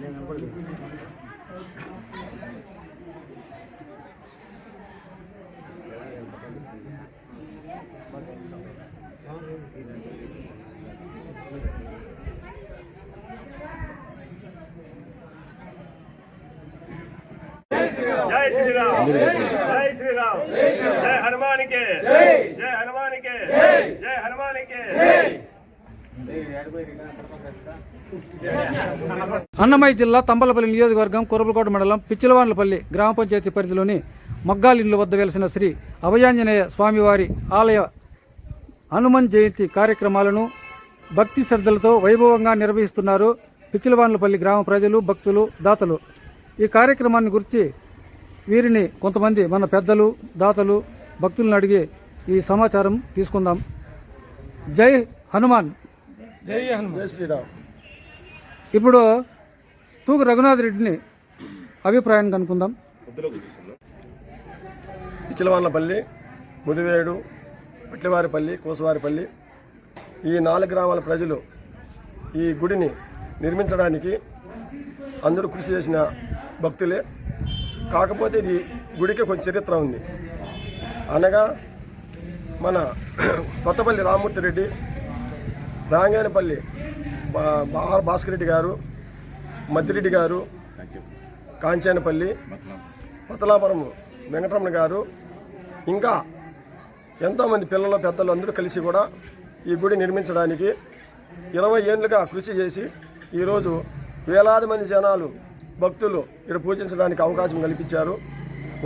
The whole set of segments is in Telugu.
నేను జై శ్రీరామ్. జై శ్రీరామ్. జై హనుమానికి. జై. హనుమానికి. జై. హనుమానికి. అన్నమయ్య జిల్లా తంబలపల్లి నియోజకవర్గం కురబలకోట మండలం పిచ్చిలవాండ్లపల్లి గ్రామ పంచాయతీ పరిధిలోని మగ్గాలిండ్ల వద్ద వెలిసిన శ్రీ అభయాంజనేయ స్వామివారి ఆలయ హనుమన్ జయంతి కార్యక్రమాలను భక్తి శ్రద్ధలతో వైభవంగా నిర్వహిస్తున్నారు పిచ్చిలవాండ్లపల్లి గ్రామ ప్రజలు భక్తులు దాతలు. ఈ కార్యక్రమాన్ని గురించి వీరిని కొంతమంది మన పెద్దలు దాతలు భక్తులను అడిగి ఈ సమాచారం తీసుకుందాం. జై హనుమాన్. జై శ్రీరామ్. ఇప్పుడు తూగు రఘునాథ్ రెడ్డిని అభిప్రాయం కనుక్కుందాం. పిచ్చిలవాన్లపల్లి ముదివేడు పట్లివారిపల్లి కోసవారిపల్లి ఈ నాలుగు గ్రామాల ప్రజలు ఈ గుడిని నిర్మించడానికి అందరూ కృషి చేసిన భక్తులే. కాకపోతే ఇది గుడికి కొంచెం చరిత్ర ఉంది. అనగా మన కొత్తపల్లి రామ్మూర్తి రెడ్డి రాంగానిపల్లి బాహార్ భాస్కర్ రెడ్డి గారు మద్దిరెడ్డి గారు కాంచానపల్లి పతలాపురం వెంకటరమణ గారు ఇంకా ఎంతోమంది పిల్లలు పెద్దలు అందరూ కలిసి కూడా ఈ గుడి నిర్మించడానికి ఇరవై ఏళ్ళుగా కృషి చేసి ఈరోజు వేలాది మంది జనాలు భక్తులు ఇక్కడ పూజించడానికి అవకాశం కల్పించారు.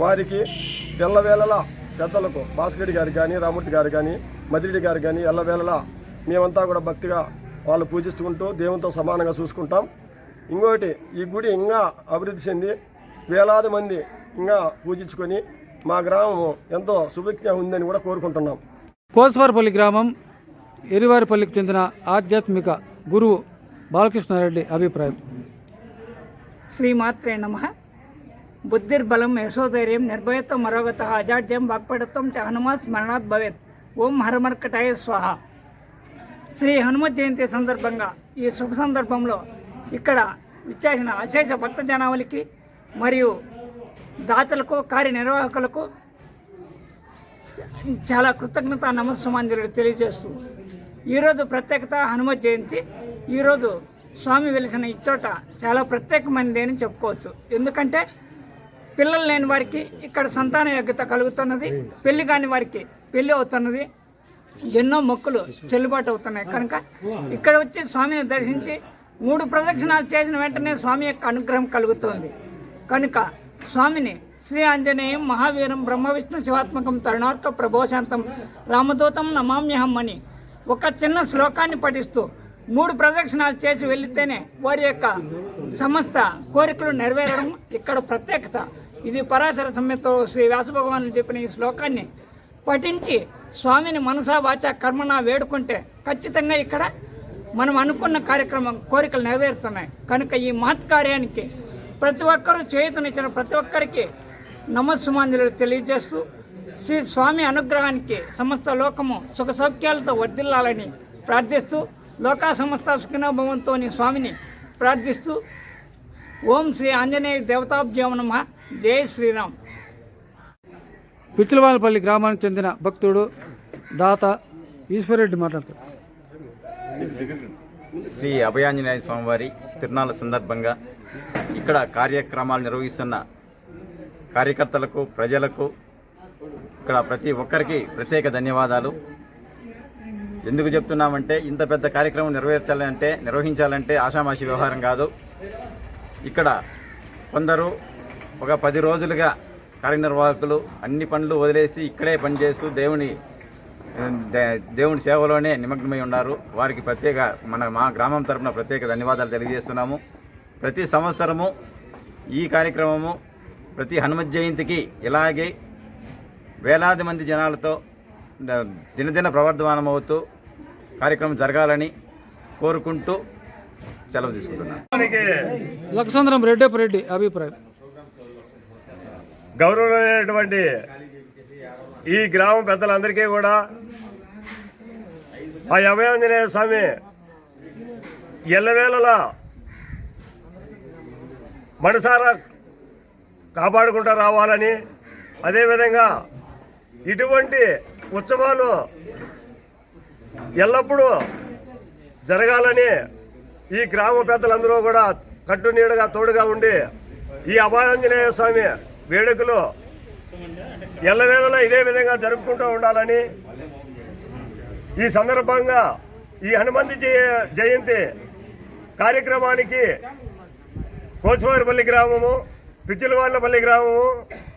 వారికి ఎల్లవేళలా పెద్దలకు భాస్కరెడ్డి గారు కానీ రామూర్తి గారు కానీ మదిరెడ్డి గారు కానీ ఎల్లవేళలా మేమంతా కూడా భక్తిగా వాళ్ళు పూజిస్తుంటూ దేవునితో సమానంగా చూసుకుంటాం. ఇంకోటి ఈ గుడి ఇంకా అభివృద్ధి చెంది వేలాది మంది ఇంకా పూజించుకొని మా గ్రామం ఎంతో సుభిక్షంగా ఉందని కూడా కోరుకుంటున్నాం. కోసవారిపల్లి గ్రామం ఎరివారిపల్లికి చెందిన ఆధ్యాత్మిక గురువు బాలకృష్ణారెడ్డి అభిప్రాయం. శ్రీమాత్రే నమ బుద్ధిర్బలం యశోధైర్యం నిర్భయత మరోగత అజాడ్యం వాక్పడత్వం చ హనుమాత్ స్మరణాత్ భవేత్ ఓం హరమర్కటాయ స్వాహ శ్రీ హనుమత్ జయంతి సందర్భంగా ఈ శుభ సందర్భంలో ఇక్కడ విచ్చేసిన అశేష భక్త జనావళికి మరియు దాతలకు కార్యనిర్వాహకులకు చాలా కృతజ్ఞత నమస్సమాంజలు తెలియజేస్తూ ఈరోజు ప్రత్యేకత హనుమ జయంతి. ఈరోజు స్వామి వెలిసిన ఇచ్చోట చాలా ప్రత్యేకమైనది అని చెప్పుకోవచ్చు. ఎందుకంటే పిల్లలు లేని వారికి ఇక్కడ సంతాన యోగ్యత కలుగుతున్నది పెళ్ళి కాని వారికి పెళ్ళి అవుతున్నది ఎన్నో మొక్కులు చెల్లుబాటు అవుతున్నాయి. కనుక ఇక్కడ వచ్చి స్వామిని దర్శించి మూడు ప్రదక్షిణాలు చేసిన వెంటనే స్వామి యొక్క అనుగ్రహం కలుగుతుంది. కనుక స్వామిని శ్రీ ఆంజనేయం మహావీరం బ్రహ్మ విష్ణు శివాత్మకం తరుణార్క ప్రభోశాంతం రామదూతం నమామ్యహం అని ఒక చిన్న శ్లోకాన్ని పఠిస్తూ మూడు ప్రదక్షిణాలు చేసి వెళితేనే వారి యొక్క సమస్త కోరికలు నెరవేరడం ఇక్కడ ప్రత్యేకత. ఇది పరాశర సంహిత శ్రీ వ్యాసభగవానులు చెప్పిన ఈ శ్లోకాన్ని పఠించి స్వామిని మనసా వాచ కర్మన వేడుకుంటే ఖచ్చితంగా ఇక్కడ మనం అనుకున్న కార్యక్రమం కోరికలు నెరవేరుతున్నాయి. కనుక ఈ మహత్ కార్యానికి ప్రతి ఒక్కరూ చేయుతనిచ్చిన ప్రతి ఒక్కరికి నమస్సుమాంజలు తెలియజేస్తూ శ్రీ స్వామి అనుగ్రహానికి సమస్త లోకము సుఖ సౌఖ్యాలతో వర్ధిల్లాలని ప్రార్థిస్తూ లోకా సమస్త సుఖినోభవంతో స్వామిని ప్రార్థిస్తూ ఓం శ్రీ ఆంజనేయ దేవతాభ్యో నమ. జై శ్రీరామ్. పిచ్చిలవాళ్ళపల్లి గ్రామానికి చెందిన భక్తుడు దాత ఈశ్వరెడ్డి మాట్లాడతారు. శ్రీ అభయాంజనేయ స్వామివారి తిరునాళ్ళ సందర్భంగా ఇక్కడ కార్యక్రమాలు నిర్వహిస్తున్న కార్యకర్తలకు ప్రజలకు ఇక్కడ ప్రతి ఒక్కరికి ప్రత్యేక ధన్యవాదాలు. ఎందుకు చెప్తున్నామంటే ఇంత పెద్ద కార్యక్రమం నెరవేర్చాలంటే నిర్వహించాలంటే ఆషామాషి వ్యవహారం కాదు. ఇక్కడ కొందరు ఒక పది రోజులుగా కార్యనిర్వాహకులు అన్ని పనులు వదిలేసి ఇక్కడే పనిచేస్తూ దేవుని దేవుని సేవలోనే నిమగ్నమై ఉన్నారు. వారికి ప్రత్యేక మన మా గ్రామం తరపున ప్రత్యేక ధన్యవాదాలు తెలియజేస్తున్నాము. ప్రతి సంవత్సరము ఈ కార్యక్రమము ప్రతి హనుమత్ జయంతికి ఇలాగే వేలాది మంది జనాలతో దినదిన ప్రవర్ధమానం అవుతూ కార్యక్రమం జరగాలని కోరుకుంటూ సెలవు తీసుకుంటున్నాను. రెడ్డి అభిప్రాయం. గౌరవమైనటువంటి ఈ గ్రామ పెద్దలందరికీ కూడా ఆ అభయాంజనేయ స్వామి ఎల్లవేళలా మనసారా కాపాడుకుంటూ రావాలని అదేవిధంగా ఇటువంటి ఉత్సవాలు ఎల్లప్పుడూ జరగాలని ఈ గ్రామ పెద్దలందరూ కూడా కట్టునీడగా తోడుగా ఉండి ఈ అభయాంజనేయ స్వామి వేడుకలు ఎల్లవేళలా ఇదే విధంగా జరుపుకుంటూ ఉండాలని ఈ సందర్భంగా ఈ హనుమంతి జయ- జయంతి కార్యక్రమానికి కోచువారిపల్లి గ్రామము పిచ్చిలవాళ్ళపల్లి గ్రామము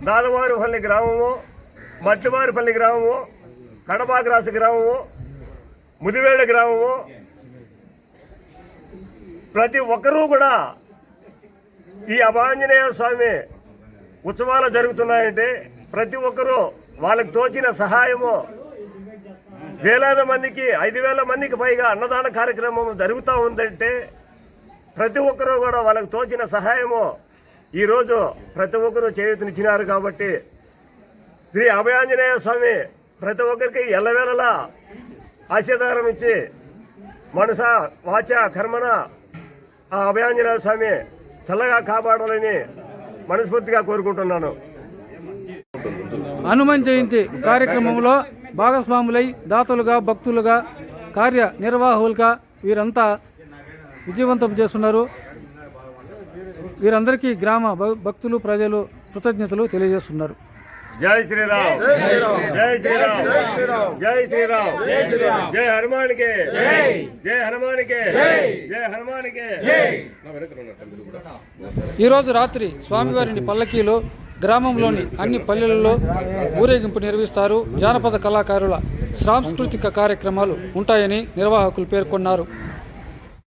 దాదవారిపల్లి గ్రామము మట్టివారిపల్లి గ్రామము కడబాగ్రాసు గ్రామము ముదివేడ గ్రామము. ప్రతి ఒక్కరూ కూడా ఈ అభాంజనేయ స్వామి ఉత్సవాలు జరుగుతున్నాయంటే ప్రతి ఒక్కరూ వాళ్ళకి తోచిన సహాయము వేలాది మందికి ఐదు వేల మందికి పైగా అన్నదాన కార్యక్రమం జరుగుతూ ఉందంటే ప్రతి ఒక్కరూ కూడా వాళ్ళకి తోచిన సహాయము ఈరోజు ప్రతి ఒక్కరూ చేయూతనిచ్చినారు కాబట్టి శ్రీ అభయాంజనేయ స్వామి ప్రతి ఒక్కరికి ఎల్లవేళలా ఆశీర్వాదం ఇచ్చి మనస వాచ కర్మన ఆ అభయాంజనేయ స్వామి చల్లగా కాపాడాలని మనస్ఫూర్తిగా కోరుకుంటున్నాను. హనుమాన్ జయంతి కార్యక్రమంలో భాగస్వాములై దాతలుగా భక్తులుగా కార్య నిర్వాహకులుగా వీరంతా విజయవంతం చేస్తున్నారు. వీరందరికీ గ్రామ భ- భక్తులు ప్రజలు కృతజ్ఞతలు తెలియజేస్తున్నారు. జై శ్రీరామ్. జై శ్రీరామ్. జై శ్రీరామ్. జై శ్రీరామ్. జై హనుమానికి. జై. హనుమానికి. జై. హనుమానికి. ఈరోజు రాత్రి స్వామివారిని పల్లకీలో గ్రామంలోని అన్ని పల్లెలలో ఊరేగింపు నిర్వహిస్తారు జానపద కళాకారుల సాంస్కృతిక కార్యక్రమాలు ఉంటాయని నిర్వాహకులు పేర్కొన్నారు.